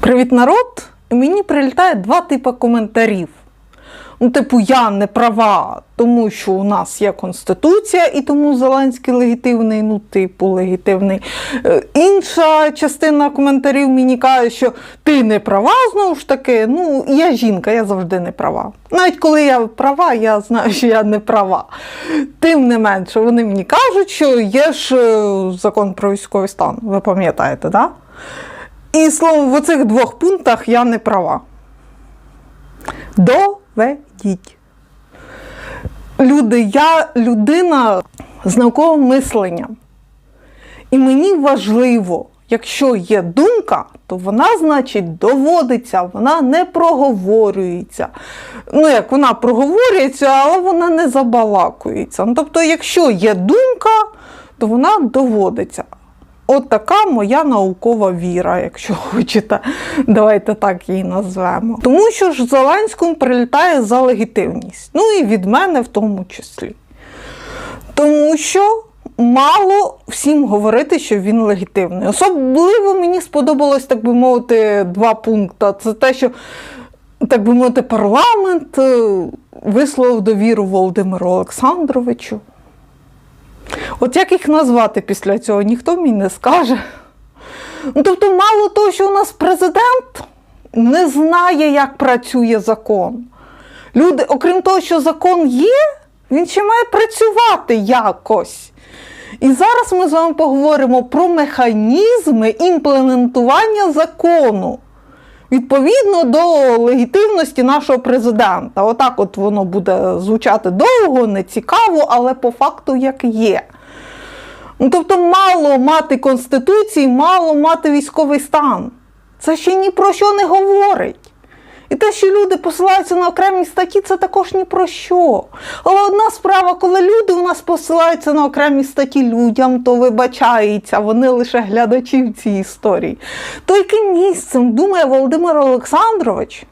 Привіт, народ! Мені прилітає два типи коментарів. Ну, типу, я не права, тому що у нас є Конституція, і тому Зеленський легітимний, ну, типу, легітимний. Е, Інша частина коментарів мені каже, що ти не права, знову ж таки. Ну, я жінка, я завжди не права. Навіть коли я права, я знаю, що я не права. Тим не менше, вони мені кажуть, що є ж е, закон про військовий стан. Ви пам'ятаєте, так? Да? І словом, в оцих двох пунктах я не права. Доведіть. Люди, я людина з науковим мисленням. І мені важливо, якщо є думка, то вона, значить, доводиться, вона не проговорюється. Ну, як вона проговорюється, але вона не забалакується. Ну, тобто, якщо є думка, то вона доводиться. От така моя наукова віра, якщо хочете, давайте так її назвемо. Тому що ж Зеленському прилітає за легітимність. Ну і від мене в тому числі. Тому що мало всім говорити, що він легітимний. Особливо мені сподобалось, так би мовити, два пункти. Це те, що, так би мовити, парламент е, висловив довіру Володимиру Олександровичу. От як їх назвати після цього, ніхто мені не скаже. Ну, тобто, мало того, що у нас президент не знає, як працює закон. Люди, окрім того, що закон є, він ще має працювати якось. І зараз ми з вами поговоримо про механізми імплементування закону. Відповідно до легітимності нашого президента. Отак от воно буде звучати довго, нецікаво, але по факту як є. Ну, тобто, мало мати Конституції, мало мати військовий стан. Це ще ні про що не говорить. І те, що люди посилаються на окремі статті, це також ні про що. Але одна справа, коли люди у нас посилаються на окремі статті людям, то вибачається, вони лише глядачі в цій історії. То яким місцем думає Володимир Олександрович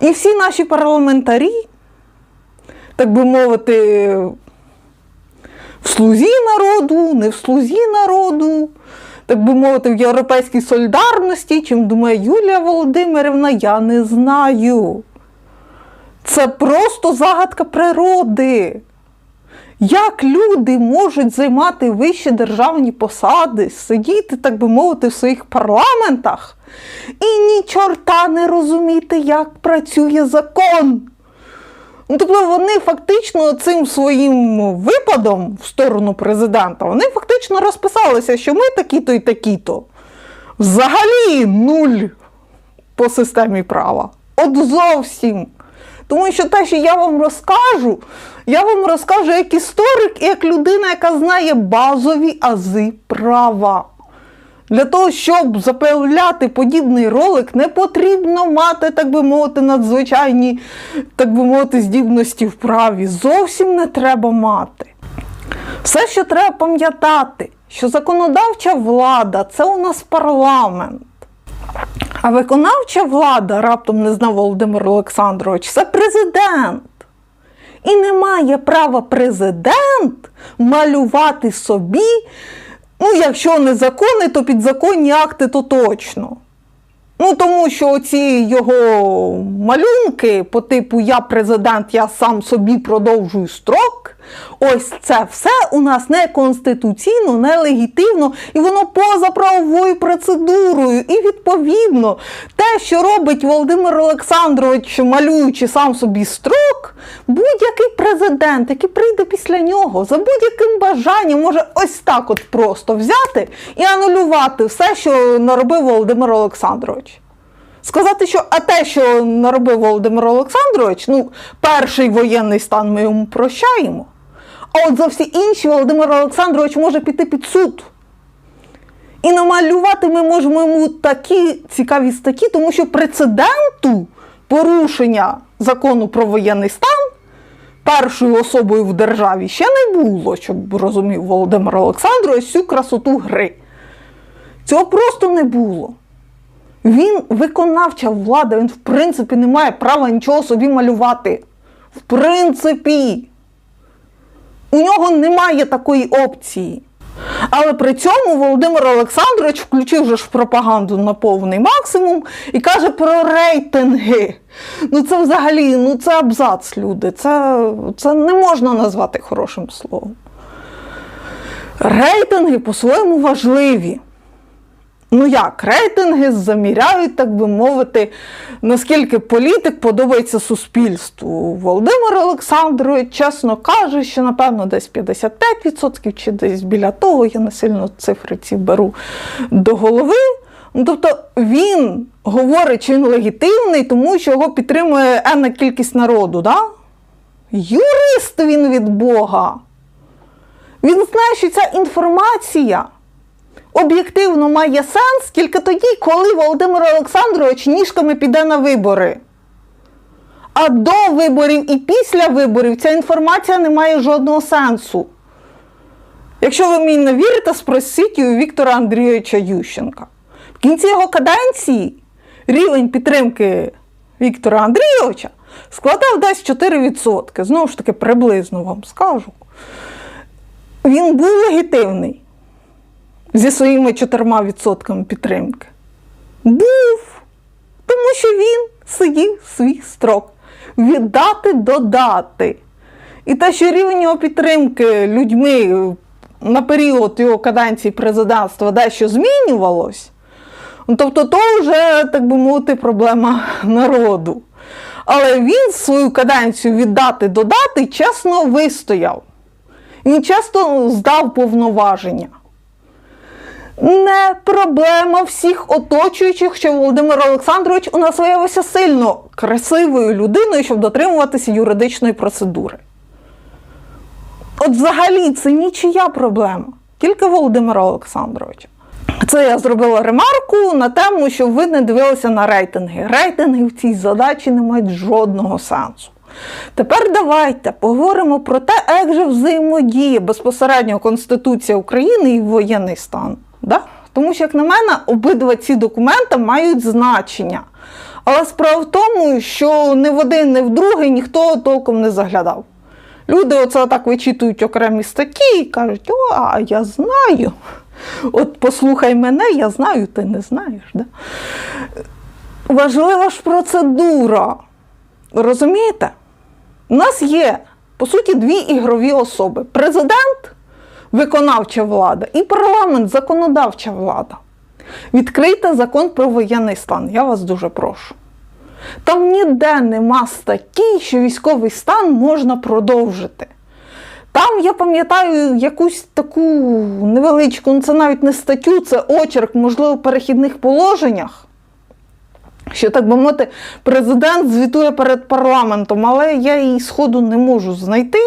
і всі наші парламентарі, так би мовити, в слузі народу, не в слузі народу, так би мовити, в європейській солідарності, чим думає Юлія Володимирівна, я не знаю. Це просто загадка природи. Як люди можуть займати вищі державні посади, сидіти, так би мовити, в своїх парламентах і ні чорта не розуміти, як працює закон? Ну, тобто вони фактично цим своїм випадом в сторону президента, вони фактично розписалися, що ми такі-то і такі-то. Взагалі нуль по системі права. От зовсім. Тому що те, що я вам розкажу, я вам розкажу як історик і як людина, яка знає базові ази права. Для того, щоб запевляти подібний ролик, не потрібно мати, так би мовити, надзвичайні, так би мовити, здібності в праві. Зовсім не треба мати. Все, що треба пам'ятати, що законодавча влада це у нас парламент. А виконавча влада, раптом не знав Володимир Олександрович, це президент. І не має права президент малювати собі. Ну, якщо не закони, то підзаконні акти, то точно. Ну, тому що ці його малюнки по типу Я президент, я сам собі продовжую строк. Ось це все у нас не конституційно, не легітимно, і воно поза правовою процедурою. І відповідно, те, що робить Володимир Олександрович, малюючи сам собі строк, будь-який президент, який прийде після нього, за будь-яким бажанням може ось так от просто взяти і анулювати все, що наробив Володимир Олександрович. Сказати, що а те, що наробив Володимир Олександрович, ну, перший воєнний стан ми йому прощаємо. А от за всі інші Володимир Олександрович може піти під суд. І намалювати ми можемо йому такі цікаві статті, тому що прецеденту порушення закону про воєнний стан першою особою в державі ще не було, щоб розумів Володимир Олександрович всю красоту гри. Цього просто не було. Він виконавча влада, він в принципі не має права нічого собі малювати. В принципі, у нього немає такої опції. Але при цьому Володимир Олександрович включив же ж пропаганду на повний максимум і каже про рейтинги. Ну це взагалі ну це абзац, люди. Це, це не можна назвати хорошим словом. Рейтинги по-своєму важливі. Ну як, рейтинги заміряють, так би мовити, наскільки політик подобається суспільству. Володимир Олександрович, чесно каже, що напевно десь 55% чи десь біля того, я не сильно цифри ці беру до голови. Ну, тобто він говорить, що він легітимний, тому що його підтримує енна кількість народу. Да? Юрист він від Бога. Він знає, що ця інформація об'єктивно має сенс тільки тоді, коли Володимир Олександрович ніжками піде на вибори. А до виборів і після виборів ця інформація не має жодного сенсу. Якщо ви мені не вірите, спросіть у Віктора Андрійовича Ющенка. В кінці його каденції рівень підтримки Віктора Андрійовича складав десь 4%. Знову ж таки, приблизно вам скажу. Він був легітимний зі своїми 4% підтримки. Був, тому що він сидів свій строк. Віддати додати. І те, що рівень його підтримки людьми на період його каденції президентства дещо змінювалось, ну, тобто то вже, так би мовити, проблема народу. Але він свою каденцію віддати додати чесно вистояв. Він часто здав повноваження. Не проблема всіх оточуючих, що Володимир Олександрович у нас виявився сильно красивою людиною, щоб дотримуватися юридичної процедури. От взагалі це нічия проблема, тільки Володимира Олександровича. Це я зробила ремарку на тему, що ви не дивилися на рейтинги. Рейтинги в цій задачі не мають жодного сенсу. Тепер давайте поговоримо про те, як же взаємодіє безпосередньо Конституція України і воєнний стан. Да? Тому що, як на мене, обидва ці документи мають значення. Але справа в тому, що ні в один, ні в другий ніхто толком не заглядав. Люди оце так вичитують окремі статті і кажуть, о, а я знаю. От послухай мене, я знаю, ти не знаєш. Да? Важлива ж процедура. Розумієте? У нас є, по суті, дві ігрові особи: президент, виконавча влада, і парламент, законодавча влада. Відкрийте закон про воєнний стан. Я вас дуже прошу. Там ніде нема статті, що військовий стан можна продовжити. Там, я пам'ятаю, якусь таку невеличку, ну це навіть не статтю, це очерк, можливо, в перехідних положеннях. Що, так би мовити, президент звітує перед парламентом, але я її сходу не можу знайти.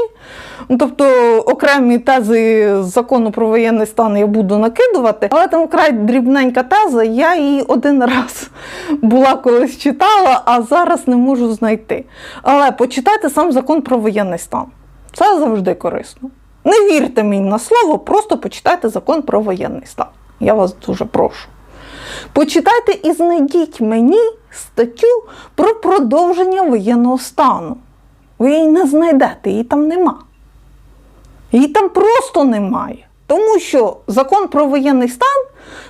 Ну, Тобто окремі тези закону про воєнний стан я буду накидувати, але там вкрай дрібненька теза, я її один раз була колись читала, а зараз не можу знайти. Але почитайте сам закон про воєнний стан. Це завжди корисно. Не вірте мені на слово, просто почитайте закон про воєнний стан. Я вас дуже прошу. Почитайте і знайдіть мені статтю про продовження воєнного стану. Ви її не знайдете, її там нема. Її там просто немає. Тому що закон про воєнний стан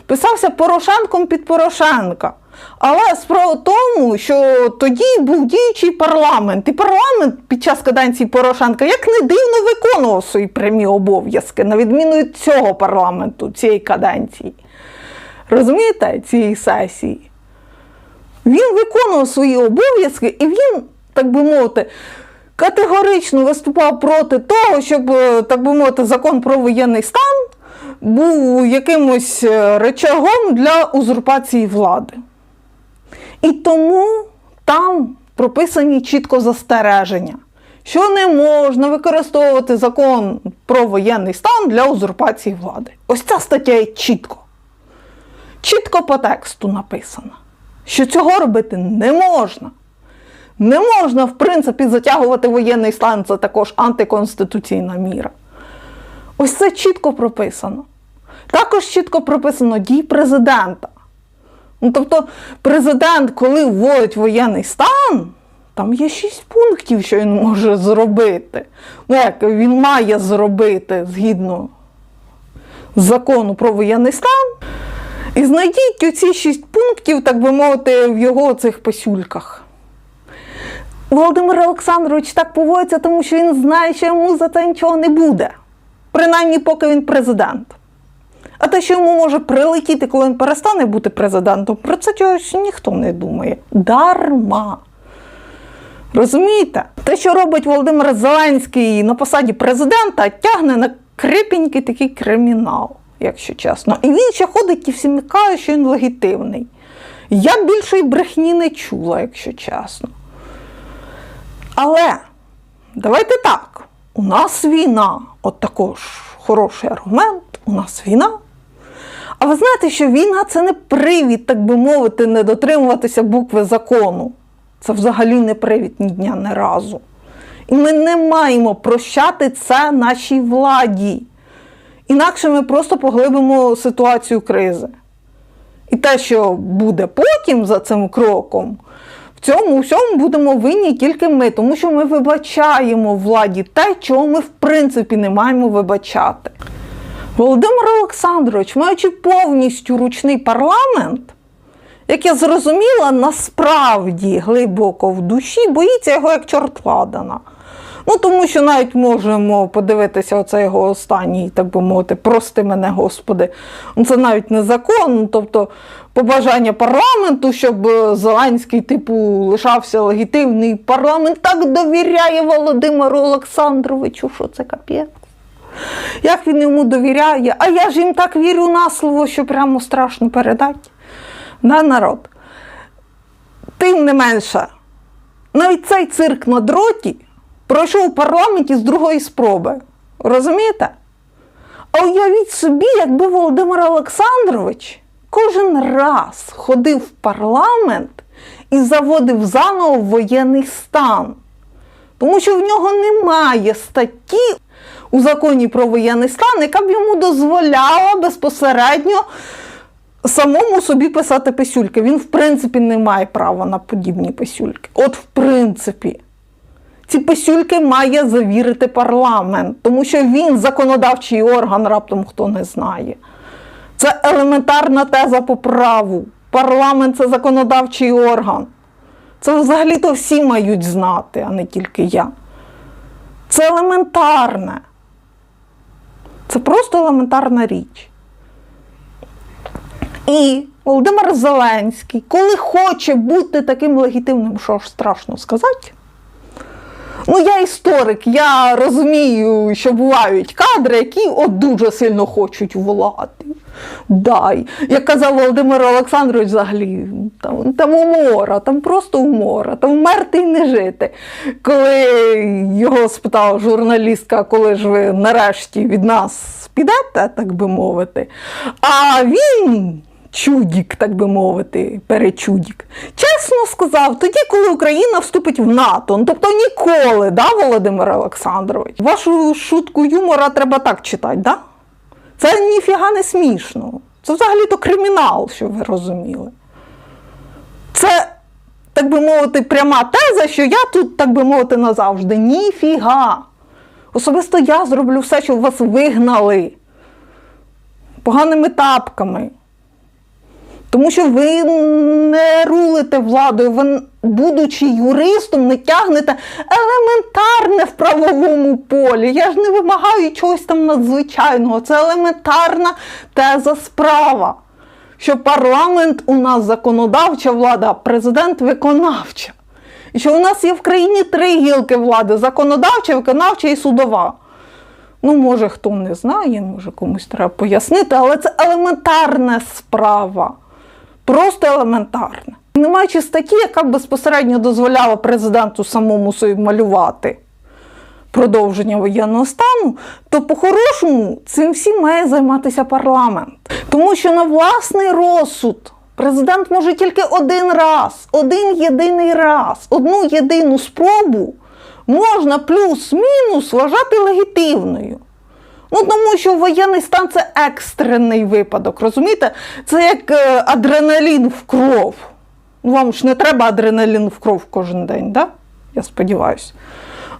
писався Порошенком під Порошенка. Але справа в тому, що тоді був діючий парламент, і парламент під час каденції Порошенка як не дивно виконував свої прямі обов'язки, на відміну від цього парламенту, цієї каденції. Розумієте, цієї сесії? Він виконував свої обов'язки, і він, так би мовити, категорично виступав проти того, щоб, е, так би мовити, закон про воєнний стан був якимось е, речагом для узурпації влади. І тому там прописані чітко застереження, що не можна використовувати закон про воєнний стан для узурпації влади. Ось ця стаття є чітко. Чітко по тексту написано, що цього робити не можна. Не можна, в принципі, затягувати воєнний стан, це також антиконституційна міра. Ось це чітко прописано. Також чітко прописано дій президента. Ну, тобто, президент, коли вводить воєнний стан, там є шість пунктів, що він може зробити. Ну, як він має зробити згідно закону про воєнний стан і знайдіть оці шість пунктів, так би мовити, в його цих писюльках. Володимир Олександрович так поводиться, тому що він знає, що йому за це нічого не буде. Принаймні, поки він президент. А те, що йому може прилетіти, коли він перестане бути президентом, про це чогось ніхто не думає. Дарма. Розумієте? Те, що робить Володимир Зеленський на посаді президента, тягне на крипенький такий кримінал, якщо чесно. І він ще ходить і всім каже, що він легітимний. Я більшої брехні не чула, якщо чесно. Але давайте так: у нас війна, от також хороший аргумент, у нас війна. А ви знаєте, що війна це не привід, так би мовити, не дотримуватися букви закону. Це взагалі не привід ні дня, ні разу. І ми не маємо прощати це нашій владі. Інакше ми просто поглибимо ситуацію кризи. І те, що буде потім за цим кроком, в цьому всьому будемо винні тільки ми, тому що ми вибачаємо владі те, чого ми в принципі не маємо вибачати. Володимир Олександрович, маючи повністю ручний парламент, як я зрозуміла, насправді глибоко в душі боїться його як чорт ладана. Ну, тому що навіть можемо подивитися оце його останній, так би мовити, прости мене, Господи. Ну, Це навіть не закон, ну, тобто побажання парламенту, щоб е, Зеленський, типу, лишався легітимний. Парламент так довіряє Володимиру Олександровичу, що це капець. Як він йому довіряє, а я ж їм так вірю на слово, що прямо страшно передати. На народ. Тим не менше, навіть цей цирк на дроті пройшов у парламенті з другої спроби. Розумієте? А уявіть собі, якби Володимир Олександрович кожен раз ходив в парламент і заводив заново воєнний стан. Тому що в нього немає статті у законі про воєнний стан, яка б йому дозволяла безпосередньо самому собі писати писюльки. Він, в принципі, не має права на подібні писюльки. От, в принципі, ці писюльки має завірити парламент, тому що він законодавчий орган, раптом хто не знає. Це елементарна теза по праву. Парламент це законодавчий орган. Це взагалі-то всі мають знати, а не тільки я. Це елементарне. Це просто елементарна річ. І Володимир Зеленський, коли хоче бути таким легітимним, що ж страшно сказати. Ну, я історик, я розумію, що бувають кадри, які от дуже сильно хочуть влади. Дай. Як казав Володимир Олександрович, взагалі, там, там умора, там просто умора, там вмерти і не жити. Коли його спитала журналістка, коли ж ви нарешті від нас підете, так би мовити, а він. Чудік, так би мовити, перечудік. Чесно сказав, тоді, коли Україна вступить в НАТО, ну тобто ніколи, да, Володимир Олександрович? Вашу шутку юмора треба так читати, да? Це ніфіга не смішно. Це взагалі-то кримінал, щоб ви розуміли. Це, так би мовити, пряма теза, що я тут, так би мовити, назавжди. Ніфіга. Особисто я зроблю все, щоб вас вигнали поганими тапками. Тому що ви не рулите владою, ви, будучи юристом, не тягнете елементарне в правовому полі. Я ж не вимагаю чогось там надзвичайного. Це елементарна теза справа. Що парламент у нас законодавча влада, а президент виконавча. І що у нас є в країні три гілки влади: законодавча, виконавча і судова. Ну, може, хто не знає, може комусь треба пояснити, але це елементарна справа. Просто елементарне. Не маючи статті, яка б безпосередньо дозволяла президенту самому собі малювати продовження воєнного стану, то по-хорошому цим всім має займатися парламент. Тому що на власний розсуд президент може тільки один раз, один єдиний раз, одну єдину спробу можна плюс-мінус вважати легітимною. Ну, тому що воєнний стан це екстрений випадок, розумієте? Це як е, адреналін в кров. Ну, Вам ж не треба адреналін в кров кожен день, да? Я сподіваюся.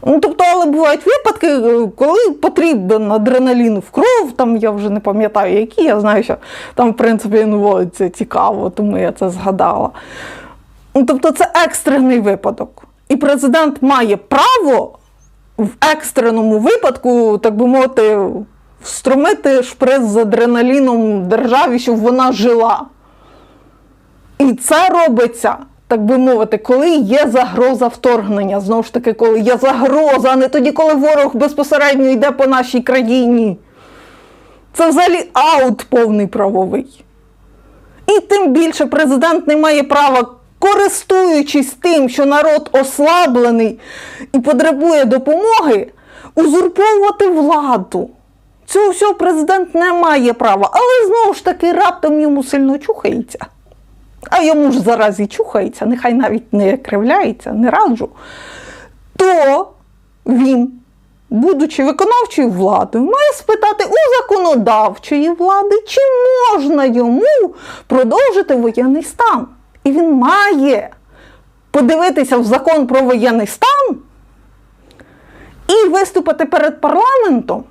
Ну, тобто, але бувають випадки, е, коли потрібен адреналін в кров, там я вже не пам'ятаю, які, я знаю, що там, в принципі, він вводиться цікаво, тому я це згадала. Ну, тобто, це екстрений випадок. І президент має право в екстреному випадку, так би мовити, встромити шприц з адреналіном державі, щоб вона жила. І це робиться, так би мовити, коли є загроза вторгнення. Знову ж таки, коли є загроза, а не тоді, коли ворог безпосередньо йде по нашій країні. Це взагалі аут повний правовий. І тим більше президент не має права, користуючись тим, що народ ослаблений і потребує допомоги, узурповувати владу. Цього всього президент не має права, але знову ж таки раптом йому сильно чухається. А йому ж зараз і чухається, нехай навіть не кривляється, не раджу. То він, будучи виконавчою владою, має спитати у законодавчої влади, чи можна йому продовжити воєнний стан. І він має подивитися в закон про воєнний стан і виступити перед парламентом,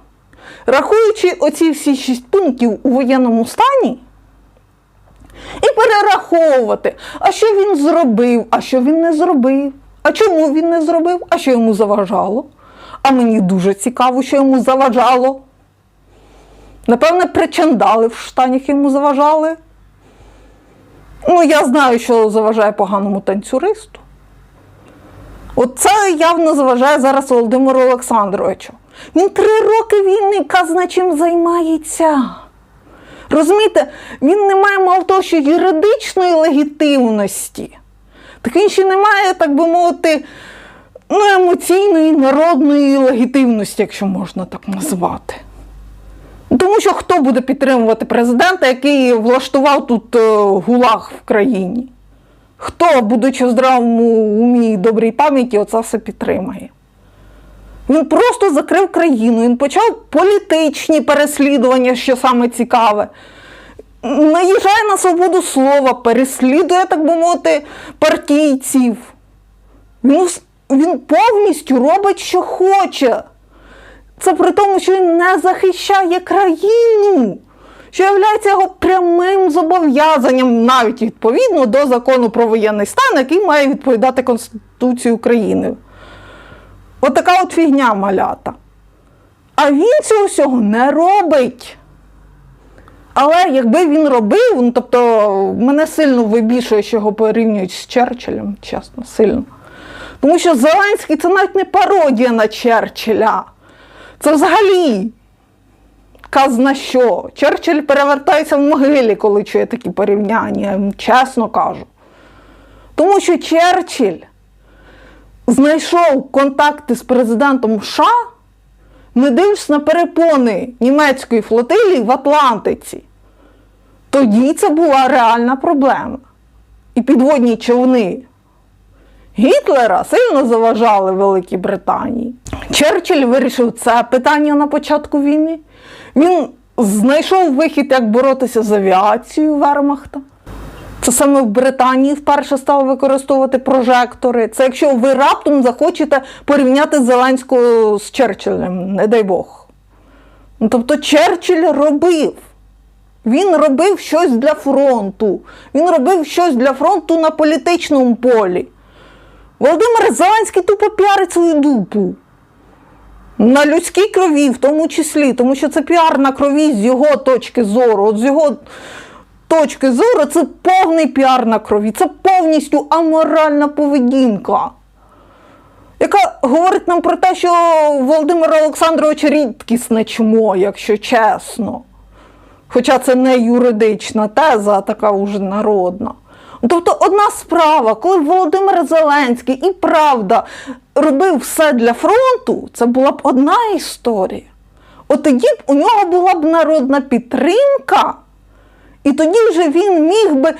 рахуючи оці всі шість пунктів у воєнному стані. І перераховувати, а що він зробив, а що він не зробив, а чому він не зробив, а що йому заважало. А мені дуже цікаво, що йому заважало. Напевне, причандали в штанях йому заважали. Ну, я знаю, що заважає поганому танцюристу. От це явно заважає зараз Володимиру Олександровичу. Він три роки війни казна чим займається. Розумієте, він не має мало того, що юридичної легітимності, так він ще не має, так би мовити, ну, емоційної народної легітимності, якщо можна так назвати. Тому що хто буде підтримувати президента, який влаштував тут е, гулаг в країні? Хто, будучи в здравому умі і добрій пам'яті, оце все підтримає? Він просто закрив країну, він почав політичні переслідування, що саме цікаве. Наїжджає на свободу слова, переслідує, так би мовити, партійців. Він, він повністю робить, що хоче. Це при тому, що він не захищає країну, що є його прямим зобов'язанням, навіть відповідно до закону про воєнний стан, який має відповідати Конституції України. От така от фігня малята. А він цього всього не робить. Але якби він робив, ну тобто мене сильно вибішує, що його порівнюють з Черчиллем, чесно, сильно. Тому що Зеленський це навіть не пародія на Черчилля. Це взагалі казна що. Черчилль перевертається в могилі, коли чує такі порівняння, я вам чесно кажу. Тому що Черчилль знайшов контакти з президентом США, не дивлячись на перепони німецької флотилії в Атлантиці. Тоді це була реальна проблема. І підводні човни Гітлера сильно заважали Великій Британії. Черчилль вирішив це питання на початку війни. Він знайшов вихід, як боротися з авіацією Вермахта. Це саме в Британії вперше стали використовувати прожектори. Це якщо ви раптом захочете порівняти Зеленського з Черчиллем, не дай Бог. Ну, Тобто Черчилль робив. Він робив щось для фронту. Він робив щось для фронту на політичному полі. Володимир Зеленський тупо піарить свою дупу. На людській крові, в тому числі, тому що це піар на крові з його точки зору. От з його точки зору це повний піар на крові, це повністю аморальна поведінка, яка говорить нам про те, що Володимир Олександрович рідкісне чмо, якщо чесно. Хоча це не юридична теза, а така уже народна. Тобто одна справа, коли Володимир Зеленський і правда робив все для фронту, це була б одна історія. От тоді б у нього була б народна підтримка, і тоді вже він міг би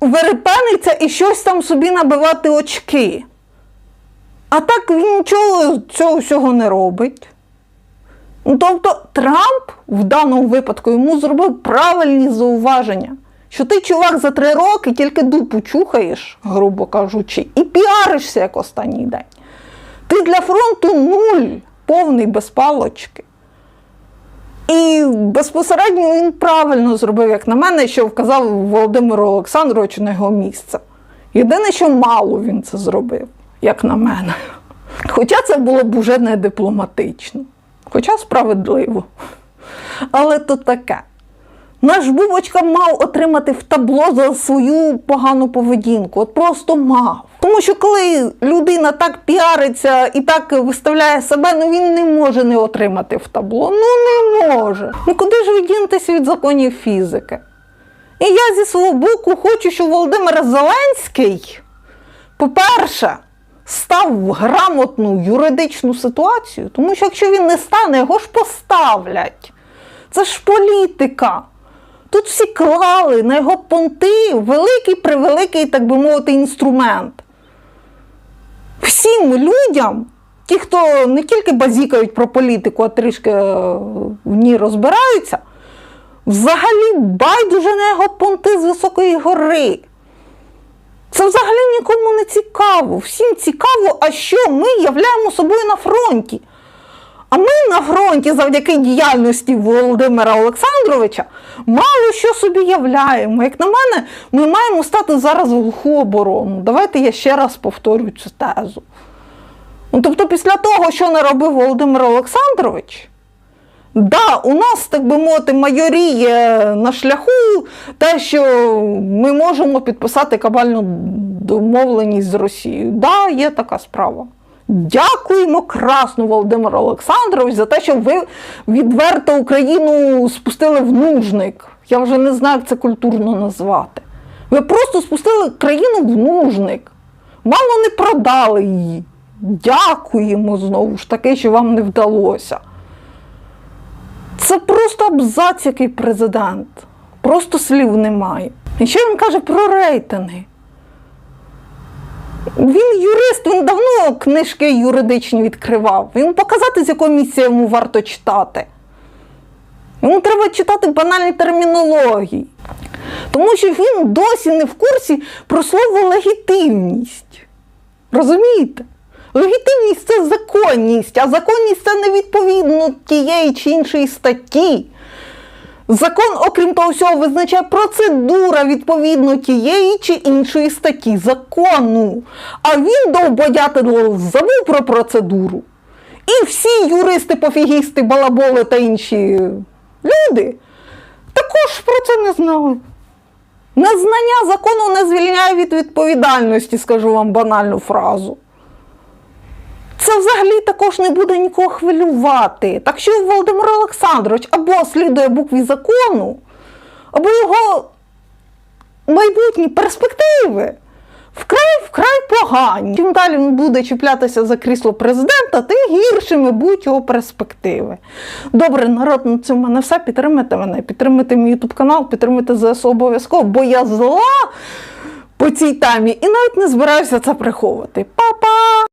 верепенитися і щось там собі набивати очки. А так він нічого цього всього не робить. Ну, Тобто Трамп в даному випадку йому зробив правильні зауваження, що ти, чувак, за три роки тільки дупу чухаєш, грубо кажучи, і піаришся як останній день. Ти для фронту нуль, повний без палочки. І безпосередньо він правильно зробив, як на мене, що вказав Володимиру Олександровичу на його місце. Єдине, що мало він це зробив, як на мене. Хоча це було б уже не дипломатично, хоча справедливо. Але то таке. Наш Бубочка мав отримати в табло за свою погану поведінку. От просто мав. Тому що коли людина так піариться і так виставляє себе, ну він не може не отримати в табло. Ну не може. Ну куди ж ви від законів фізики? І я зі свого боку хочу, щоб Володимир Зеленський, по-перше, став в грамотну юридичну ситуацію, тому що якщо він не стане, його ж поставлять. Це ж політика. Тут всі клали на його понти великий превеликий, так би мовити, інструмент. Всім людям, ті, хто не тільки базікають про політику, а трішки е, в ній розбираються, взагалі байдуже на його понти з високої гори. Це взагалі нікому не цікаво. Всім цікаво, а що ми являємо собою на фронті. А ми на фронті, завдяки діяльності Володимира Олександровича, мало що собі являємо. Як на мене, ми маємо стати зараз в глуху оборону. Давайте я ще раз повторю цю тезу. Ну, тобто, після того, що наробив Володимир Олександрович, да, у нас, так би мовити, майоріє на шляху те, що ми можемо підписати кабальну домовленість з Росією. Да, є така справа. Дякуємо красно, Володимир Олександрович, за те, що ви відверто Україну спустили в нужник. Я вже не знаю, як це культурно назвати. Ви просто спустили країну в нужник. Мало не продали її. Дякуємо знову ж таки, що вам не вдалося. Це просто абзац, який президент. Просто слів немає. І що він каже про рейтинги? Він юрист, він давно книжки юридичні відкривав. Йому показати, з якого місця йому варто читати. Йому треба читати банальні термінології. Тому що він досі не в курсі про слово легітимність. Розумієте? Легітимність це законність, а законність це не відповідно тієї чи іншої статті. Закон, окрім того всього, визначає процедура відповідно тієї чи іншої статті закону. А він довбодятело забув про процедуру. І всі юристи, пофігісти, балаболи та інші люди також про це не знали. Незнання закону не звільняє від відповідальності, скажу вам банальну фразу. Це взагалі також не буде нікого хвилювати. Так що Володимир Олександрович або слідує букві закону, або його майбутні перспективи вкрай вкрай погані. Чим далі він буде чіплятися за крісло президента, тим гіршими будуть його перспективи. Добре, народ, на цьому мене все. Підтримайте мене, підтримайте мій ютуб канал, підтримайте ЗСУ обов'язково, бо я зла по цій темі і навіть не збираюся це приховувати. Па-па!